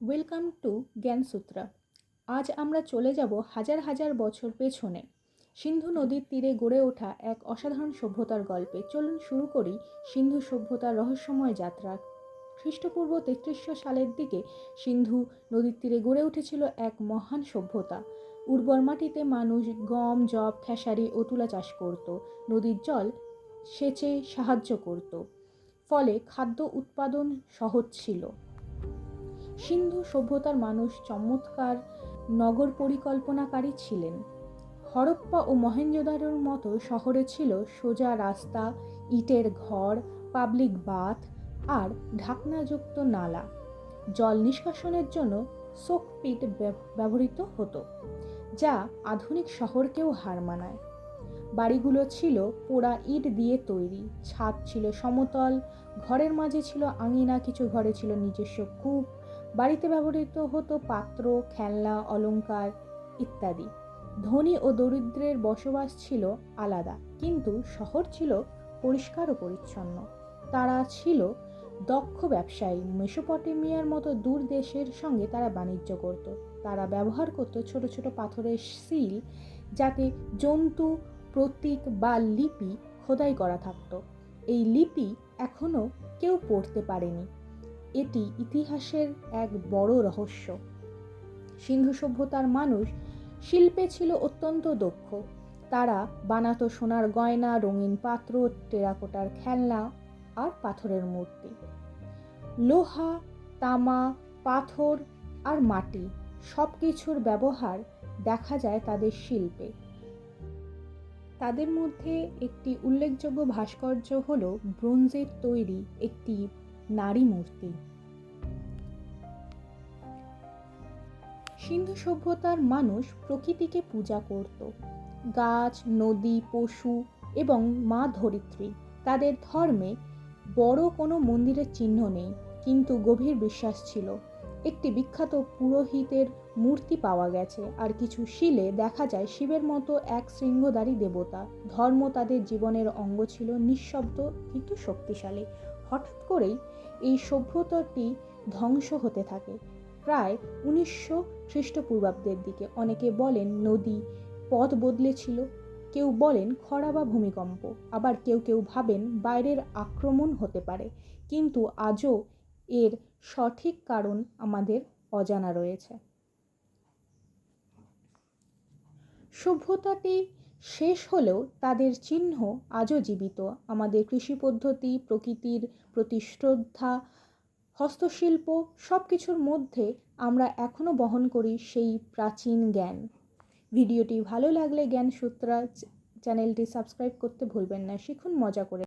Welcome to জ্ঞানসূত্রা। আজ আমরা চলে যাব হাজার হাজার বছর পেছনে। সিন্ধু নদীর তীরে গড়ে ওঠা এক অসাধারণ সভ্যতার গল্পে চলুন শুরু করি সিন্ধু সভ্যতার রহস্যময় যাত্রা। খ্রিস্টপূর্ব তেত্রিশশো সালের দিকে সিন্ধু নদীর তীরে গড়ে উঠেছিল এক মহান সভ্যতা। উর্বর মাটিতে মানুষ গম জব খেসারি ও তুলা চাষ করত। নদীর জল সেচে সাহায্য করত। ফলে খাদ্য উৎপাদন সহজ ছিল। সিন্ধু সভ্যতার মানুষ চমৎকার নগর পরিকল্পনাকারী ছিলেন। হরপ্পা ও মহেঞ্জোদারোর মতো শহরে ছিল সোজা রাস্তা, ইটের ঘর, পাবলিক বাথ আর ঢাকনাযুক্ত নালা। জল নিষ্কাশনের জন্য সোকপিট ব্যবহৃত হতো, যা আধুনিক শহরকেও হার মানায়। বাড়িগুলো ছিল পোড়া ইট দিয়ে তৈরি, ছাদ ছিল সমতল, ঘরের মাঝে ছিল আঙিনা, কিছু ঘরে ছিল নিজস্ব কূপ বাড়িতে ব্যবহৃত হতো পাত্র, খেলনা, অলংকার ইত্যাদি। ধনী ও দরিদ্রের বসবাস ছিল আলাদা, কিন্তু শহর ছিল পরিষ্কার ও পরিচ্ছন্ন। তারা ছিল দক্ষ ব্যবসায়ী। মেসোপটেমিয়ার মতো দূর দেশের সঙ্গে তারা বাণিজ্য করত। তারা ব্যবহার করত ছোট ছোট পাথরের সিল যাতে জন্তু, প্রতীক বা লিপি খোদাই করা থাকতো। এই লিপি এখনও কেউ পড়তে পারেনি। এটি ইতিহাসের এক বড় রহস্য। সিন্ধু সভ্যতার মানুষ শিল্পে ছিল অত্যন্ত দক্ষ। তারা বানাতো সোনার গয়না, রঙিন পাত্র, টেরাকোটার খেলনা আর পাথরের মূর্তি। লোহা, তামা, পাথর আর মাটি সব কিছুর ব্যবহার দেখা যায় তাদের শিল্পে। তাদের মধ্যে একটি উল্লেখযোগ্য ভাস্কর্য হল ব্রোঞ্জের তৈরি একটি নারী মূর্তি। সিন্ধু সভ্যতার মানুষ প্রকৃতিকে পূজা করত। গাছ, নদী, পশু এবং মা ধরিত্রী। তাদের ধর্মে বড় কোনো মন্দিরের চিহ্ন নেই, কিন্তু গভীর বিশ্বাস ছিল। একটি বিখ্যাত পুরোহিতের মূর্তি পাওয়া গেছে, আর কিছু শিলে দেখা যায় শিবের মতো এক শৃঙ্গধারী দেবতা। ধর্ম তাদের জীবনের অঙ্গ ছিল নিঃশব্দ কিন্তু শক্তিশালী। হঠাৎ করেই এই সভ্যতাটি ধ্বংস হতে থাকে। প্রায় উনিশশো খ্রিস্টপূর্বাব্দের দিকে অনেকে বলেন নদী, পথ বদলেছিল। কেউ বলেন খরা বা ভূমিকম্প। আবার কেউ কেউ ভাবেন বাইরের আক্রমণ হতে পারে। কিন্তু আজও এর সঠিক কারণ আমাদের অজানা রয়েছে। সভ্যতাটি শেষ হলেও তাদের চিহ্ন আজও জীবিত। আমাদের কৃষি পদ্ধতি, প্রকৃতির প্রতি শ্রদ্ধা হস্তশিল্প সব কিছুর মধ্যে আমরা এখনও বহন করি সেই প্রাচীন জ্ঞান। ভিডিওটি ভালো লাগলে জ্ঞানসূত্রা চ্যানেলটি সাবস্ক্রাইব করতে ভুলবেন না। শিখুন মজা করে।